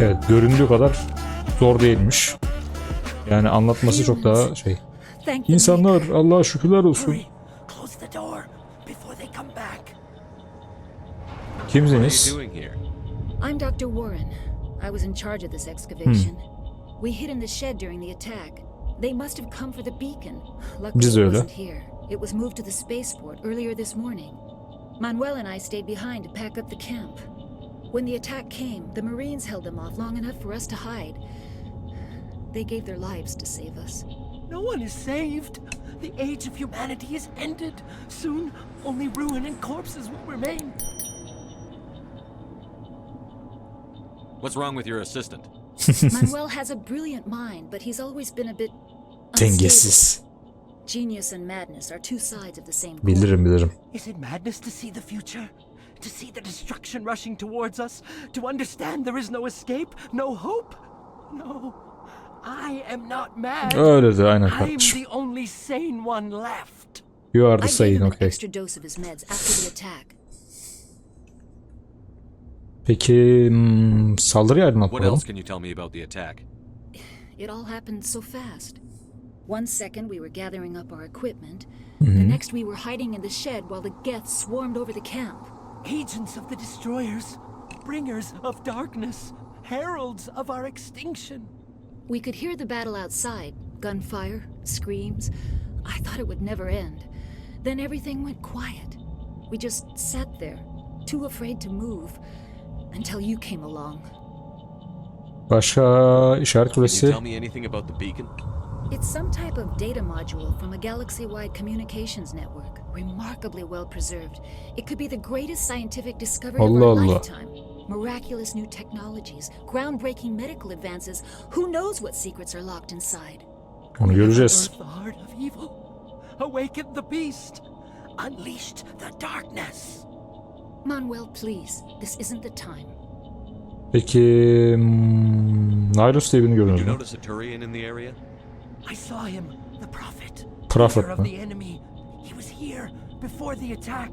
Evet göründüğü kadar zor değilmiş. Yani anlatması çok daha şey. İnsanlar Allah'a şükürler olsun. Kimsiniz? I'm Dr. Warren. I was in charge of this excavation. We hid in the shed during the attack. They must have come for the beacon. Luckily, it öyle. wasn't here. It was moved to the spaceport earlier this morning. Manuel and I stayed behind to pack up the camp. When the attack came, the Marines held them off long enough for us to hide. They gave their lives to save us. No one is saved. The age of humanity is ended. Soon, only ruin and corpses will remain. What's wrong with your assistant? Manuel has a brilliant mind, but he's always been a bit unstable. Dengesiz. Genius and madness are two sides of the same coin. Bilirim bilirim. Is it madness to see the future? To see the destruction rushing towards us? To understand there is no escape? No hope? No. I am not mad. Öyle de aynen I am the only sane one left. You are I the gave saying him an okay. extra dose of his meds after the attack. Peki hmm, saldırı yerine What atlayalım. else can you tell me about the attack? It all happened so fast. One second we were gathering up our equipment. Mm-hmm. The next we were hiding in the shed while the Geths swarmed over the camp. Agents of the destroyers, bringers of darkness, heralds of our extinction. We could hear the battle outside gunfire, screams. I thought it would never end. Then everything went quiet. We just sat there, too afraid to move, until you came along. Başka işaret Can you tell me anything about the beacon? It's some type of data module from a galaxy wide communications network, remarkably well preserved. It could be the greatest scientific discovery of Allah our Allah. lifetime. Miraculous new technologies, groundbreaking medical advances. Who knows what secrets are locked inside? Onu göreceğiz. Unearthed the heart of evil, awakened the beast, unleashed the darkness. Manuel, please, this isn't the time. Peki hmm, Nyrus diye birini Did gördünüz you mü? notice a Turian in the area? I saw him, the prophet. Prophet leader mı? of the enemy. He was here before the attack.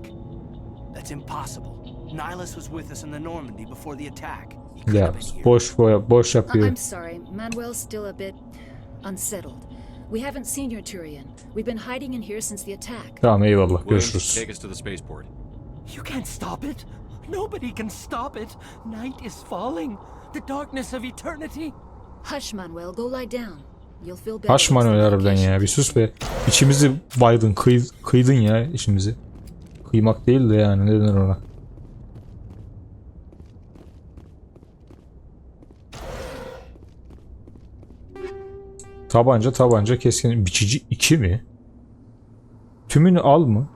That's impossible. Nihilus was with us in the Normandy before the attack. He could Ya have been here. boş boş, boş I- yapıyor. I'm sorry, Manuel's still a bit unsettled. We haven't seen your Turian. We've been hiding in here since the attack. Tamam eyvallah Williams, görüşürüz. take us to the spaceport. You can't stop it. Nobody can stop it. Night is falling. The darkness of eternity. Hush, Manuel, go lie down. The manuel harbiden ya bir sus be. İçimizi baydın kıy, kıydın ya içimizi. Kıymak değil de yani ne denir ona. Tabanca tabanca keskin biçici 2 mi? Tümünü al mı?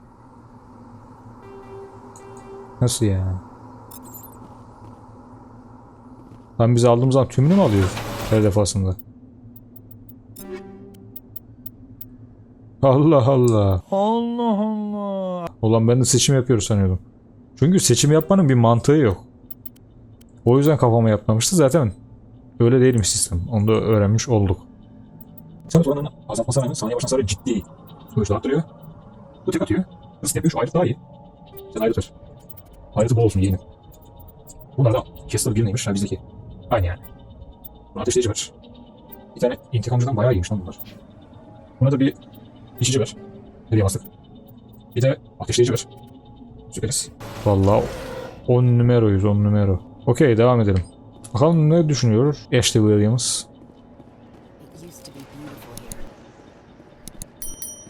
Nasıl yani? Lan biz aldığımız zaman tümünü mü alıyoruz her defasında? Allah Allah. Allah Allah. Ulan ben de seçim yapıyoruz sanıyordum. Çünkü seçim yapmanın bir mantığı yok. O yüzden kafama yapmamıştı zaten. Öyle değilmiş sistem. Onu da öğrenmiş olduk. Sen oranını azaltmasına rağmen saniye başına sarı ciddi sonuçlar arttırıyor. Bu tek atıyor. Hız yapıyor şu ayrıt daha iyi. Sen ayrıt ver. Ayrıtı bol olsun yeğenim. Bunlar da Kessler bir neymiş ha bizdeki. Aynı yani. Buna ateşleyici ver. Bir tane intikamcıdan bayağı iyiymiş lan bunlar. Buna da bir İçici ver. Nereye bastık? Bir de ateşleyici ver. Süperiz. Vallahi 10 numarayız 10 numara. Okey devam edelim. Bakalım ne düşünüyor Ashley Williams.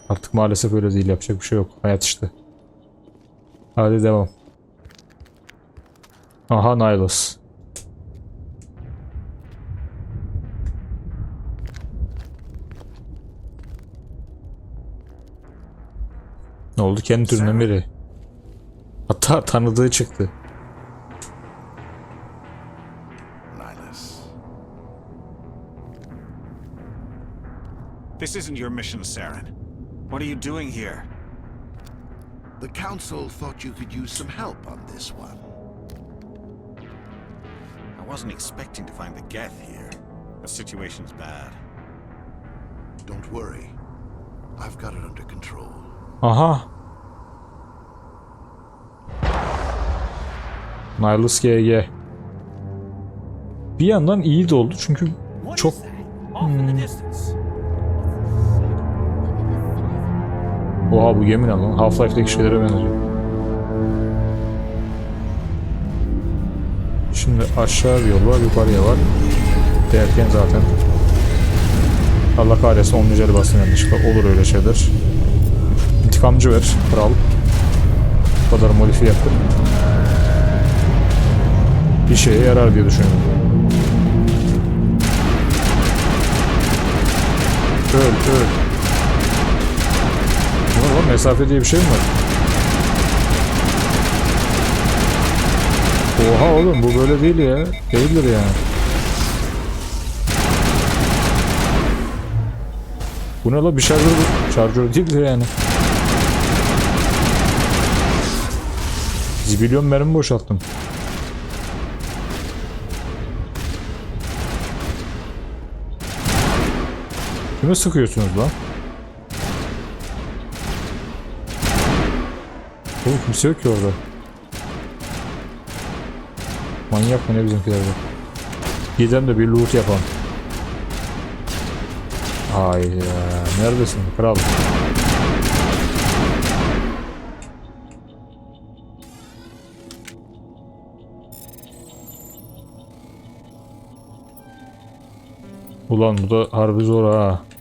Artık maalesef öyle değil yapacak bir şey yok. Hayat işte. Hadi devam. Aha Nihilus. Ne oldu? Kendi türünden biri. Hatta tanıdığı çıktı. Nihilus. This isn't your mission, Saren. What are you doing here? The Council thought you could use some help on this one. I wasn't expecting to find the Geth here. The situation's bad. Don't worry. I've got it under control. Aha. Nihilus GG. Bir yandan iyi de oldu çünkü çok distance. Oha bu gemi ne lan? Half-Life'deki şeylere benziyor. Şimdi aşağı bir yol var, yukarıya var. Derken zaten Allah kahretsin 10. eli bastım yanlışlıkla. Olur öyle şeyler. İntikamcı ver, kral. Bu kadar modifiye yaptım. Bir şeye yarar diye düşünüyorum. Öl, öl. Ne var mesafe diye bir şey mi var? Oha oğlum bu böyle değil ya. Değildir yani. Bu ne la bir şarjör bu. Şarjör değildir yani. Zibilyon mermi boşalttım. Kime sıkıyorsunuz lan? Oğlum kimse yok ki orada. Manyak mı ne bizimkiler de. Gidelim de bir loot yapalım. Ay ya, neredesin kral? Ulan bu da harbi zor ha.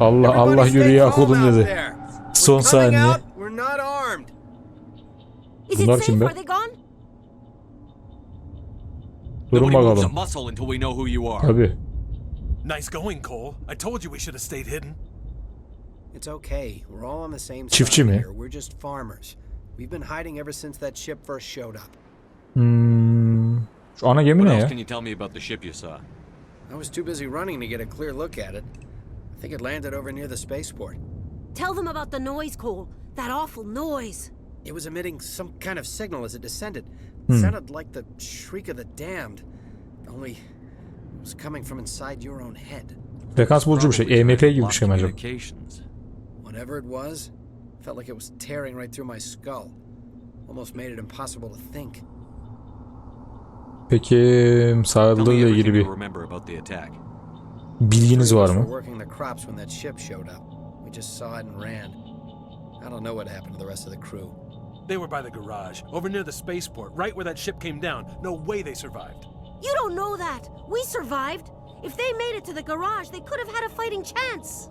Allah Allah yürü ya kulum dedi. Son saniye. Bunlar kim be? Durun bakalım. muscle until we know who you are. Tabii. Nice going, Cole. I told you we should have stayed hidden. It's okay. We're all on the same Çiftçi mi? here. We're just farmers. We've been hiding ever since that ship first showed up. Hmm. Şu ana gemi What ne else ya? can you tell me about the ship you saw? I was too busy running to get a clear look at it. I think it landed over near the spaceport. Tell them about the noise, Cole. That awful noise. It was emitting some kind of signal as it descended. It sounded like the shriek of the damned. Only it was coming from inside your own head. Frekans bulucu bir şey. Probably EMP gibi bir şey mi acaba? Whatever it was, felt like it was tearing right through my skull. Almost made it impossible to think. Peki Tell me sağlığıyla ilgili everything bir bilginiz Three of var mı? were working the crops when that ship showed up. We just saw it and ran. I don't know what happened to the rest of the crew. They were by the garage, over near the spaceport, right where that ship came down. No way they survived. You don't know that. We survived. If they made it to the garage, they could have had a fighting chance.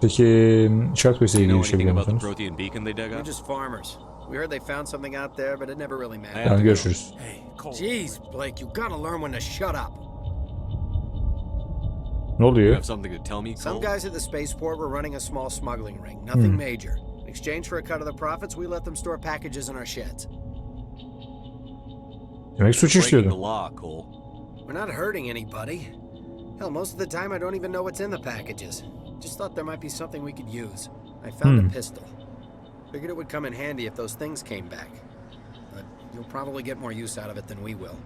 Peki işaret kulesiyle Do you ilgili know bir şey biliyor about the musunuz? Protean beacon they dug We're just farmers. We heard they found something out there, but it never really mattered. Tamam görüşürüz. Hey, Cole. Jeez, Blake, you gotta learn when to shut up. Ne You oluyor? have something to tell me, Some Cole? guys at the spaceport were running a small smuggling ring. Nothing Hmm. major. In exchange for a cut of the profits, we let them store packages in our sheds. Demek suç Breaking the işliyordu. law, Cole. We're not hurting anybody. Hell, most of the time I don't even know what's in the packages. Just thought there might be something we could use. I found Hmm. a pistol. Figured it would come in handy if those things came back. But you'll probably get more use out of it than we will.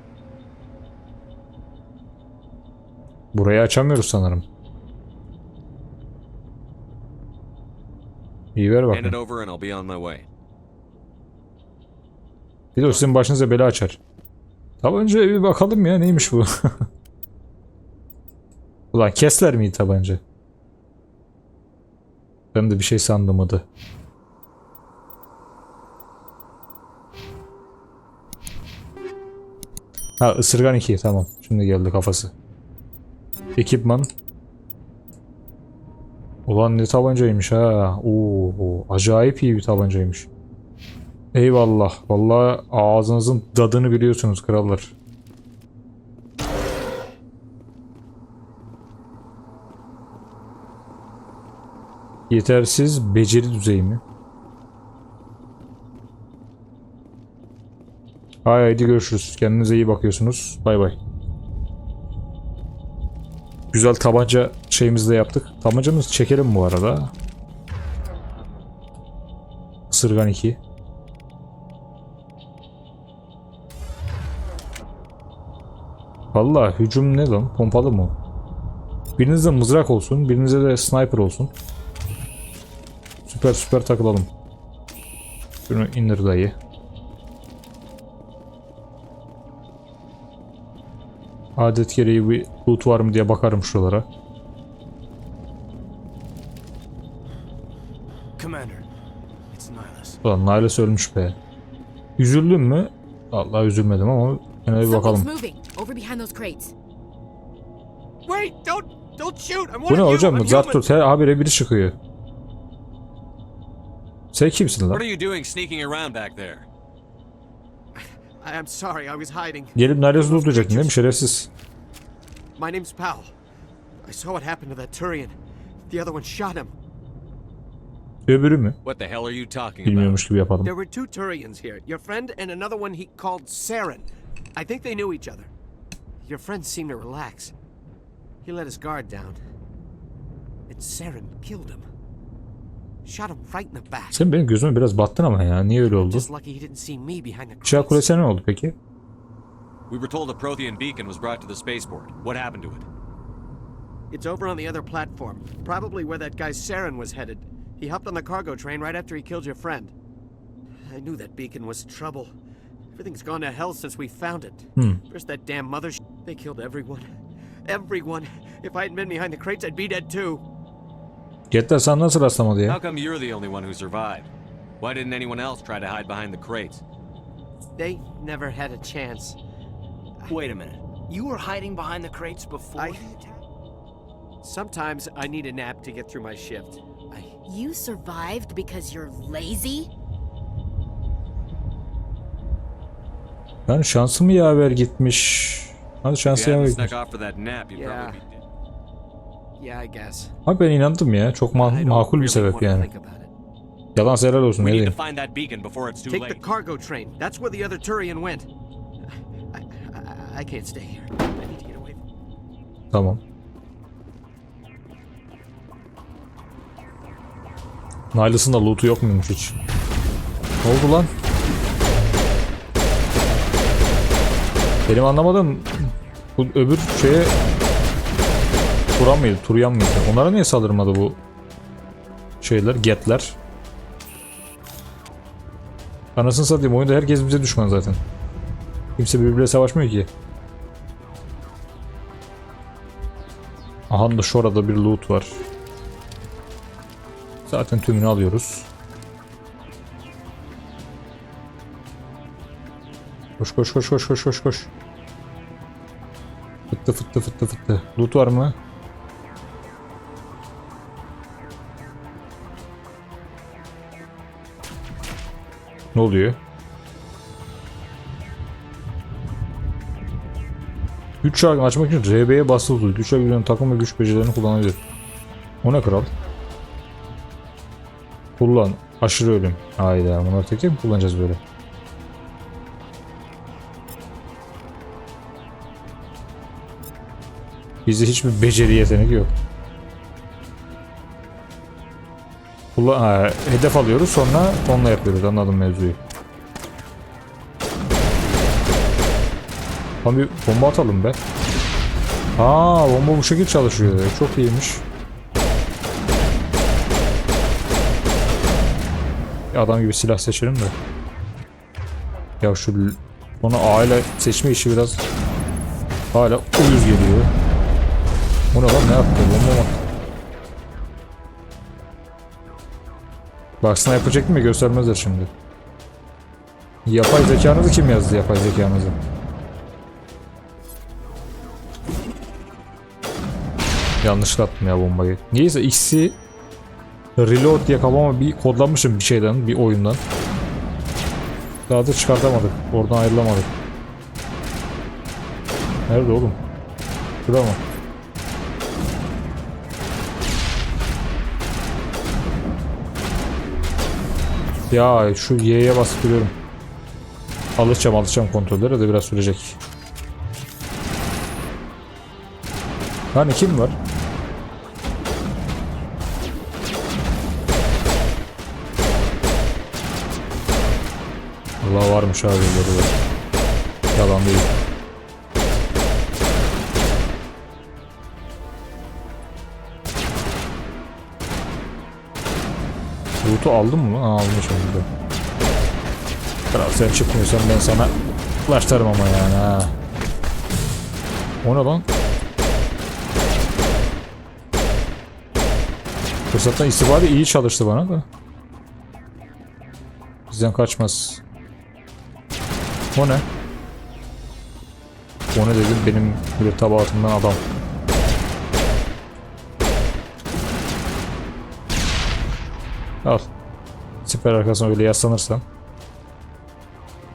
Burayı açamıyoruz sanırım. İyi ver bakayım. Bir de o sizin başınıza bela açar. Tabanca bir bakalım ya neymiş bu? Ulan kesler miydi tabanca? Ben de bir şey sandım adı. Ha ısırgan 2 tamam. Şimdi geldi kafası. Ekipman. Ulan ne tabancaymış ha. Oo, acayip iyi bir tabancaymış. Eyvallah. Vallahi ağzınızın dadını biliyorsunuz krallar. Yetersiz beceri düzeyi mi? Haydi görüşürüz. Kendinize iyi bakıyorsunuz. Bay bay. Güzel tabanca şeyimizi de yaptık. Tabancamızı çekelim bu arada. Isırgan 2. Valla hücum ne lan? Pompalı mı? Birinizde mızrak olsun, birinize de sniper olsun. Süper süper takılalım. Şunu indir dayı. Adet gereği bir loot var mı diye bakarım şuralara. Commander, it's Nihilus. Ulan Niles ölmüş be. Üzüldün mü? Allah üzülmedim ama yine bir bakalım. Bu ne hocam? Tut. Her habire biri çıkıyor. Sen kimsin What lan? are you doing sneaking around back there? I- I'm sorry, I was hiding. Gelip Niles'ı lootlayacaktın değil mi? Şerefsiz. My name's Powell. I saw what happened to that Turian. The other one shot him. Öbürü mü? What the hell are you talking about? Bilmiyormuş gibi yapalım. There were two Turians here. Your friend and another one he called Saren. I think they knew each other. Your friend seemed to relax. He let his guard down. And Saren killed him. Shot him right in the back. Sen benim gözüme biraz battın ama ya. Niye öyle oldu? Just lucky he didn't see me behind the Şah crates. Kulesi'ne ne oldu peki? We were told a Prothean beacon was brought to the spaceport. What happened to it? It's over on the other platform. Probably where that guy Saren was headed. He hopped on the cargo train right after he killed your friend. I knew that beacon was trouble. Everything's gone to hell since we found it. Hmm. First that damn mother sh- They killed everyone. Everyone. If I hadn't been behind the crates, I'd be dead too. Jetler sana nasıl rastlamadı ya? How come you're the only one who survived? Why didn't anyone else try to hide behind the crates? They never had a chance. Wait a minute. You were hiding behind the crates before I- the attack? Sometimes I need a nap to get through my shift. I You survived because you're lazy? Lan şansı mı yaver gitmiş? Hadi şansı you yaver gitmiş. Abi ben inandım ya. Çok ma- makul bir sebep yani. Yalan helal olsun ne diyeyim. to find that beacon before it's too Take the cargo train. That's where the other Turian went. I, can't stay here. I need to get away Tamam. Niles'ın da loot'u yok muymuş hiç? Ne oldu lan? Benim anlamadığım bu öbür şeye Turan mıydı? Turyan mıydı? Onlara niye saldırmadı bu şeyler, getler? Anasını satayım oyunda herkes bize düşman zaten. Kimse birbiriyle savaşmıyor ki. Aha da şurada bir loot var. Zaten tümünü alıyoruz. Koş koş koş koş koş koş koş. Fıttı fıttı fıttı fıttı. Loot var mı? Ne oluyor? Güç şarkını açmak için RB'ye basılı Güç şarkının takım ve güç becerilerini kullanabilir. O ne kral? Kullan. Aşırı ölüm. Hayda bunları tek tek mi kullanacağız böyle? Bizde hiçbir beceri yeteneği yok. Kullan ha, hedef alıyoruz sonra onunla yapıyoruz anladım mevzuyu. Tam bir bomba atalım be. Aa bomba bu şekilde çalışıyor. Çok iyiymiş. Adam gibi silah seçelim de. Ya şu onu A ile seçme işi biraz hala uyuz geliyor. Bu ne lan ne yaptı? Bomba mı attı? Baksana yapacak mı göstermezler şimdi. Yapay zekanızı kim yazdı yapay zekanızı? Yanlış attım ya bombayı. Niyeyse X'i Reload diye kafama bir kodlamışım bir şeyden, bir oyundan. Daha da çıkartamadık. Oradan ayrılamadık. Nerede oğlum? Şurada mı? Ya şu Y'ye basıp duruyorum. Alışacağım alışacağım kontrollere de biraz sürecek. Hani kim var? Allah varmış abi de. Yalan değil. Loot'u aldın mı? Aa, almışım burada. Kral sen çıkmıyorsan ben sana başlarım ama yani ha. O ne lan? Fırsattan istifade iyi çalıştı bana da. Bizden kaçmaz. O ne? O ne dedim benim altından adam. Al. Siper arkasına öyle yaslanırsan.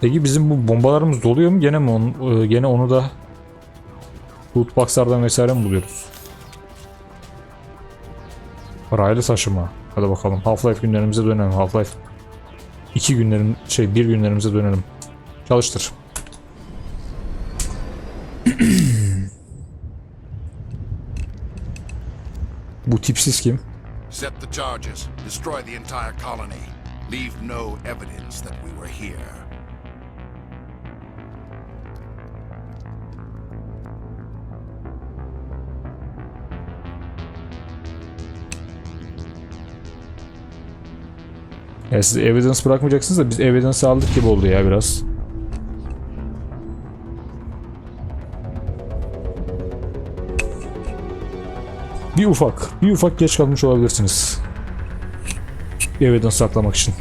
Peki bizim bu bombalarımız doluyor mu? Gene mi onu, e, gene onu da loot box'lardan vesaire mi buluyoruz? Raylı taşıma. Hadi bakalım. Half-Life günlerimize dönelim. Half-Life 2 günlerim şey bir günlerimize dönelim. Çalıştır. Bu tipsiz kim? Set the charges. Destroy the entire colony. Leave no evidence that we were here. Ya siz evidence bırakmayacaksınız da biz evidence aldık gibi oldu ya biraz. Bir ufak, bir ufak geç kalmış olabilirsiniz. Evidence saklamak için.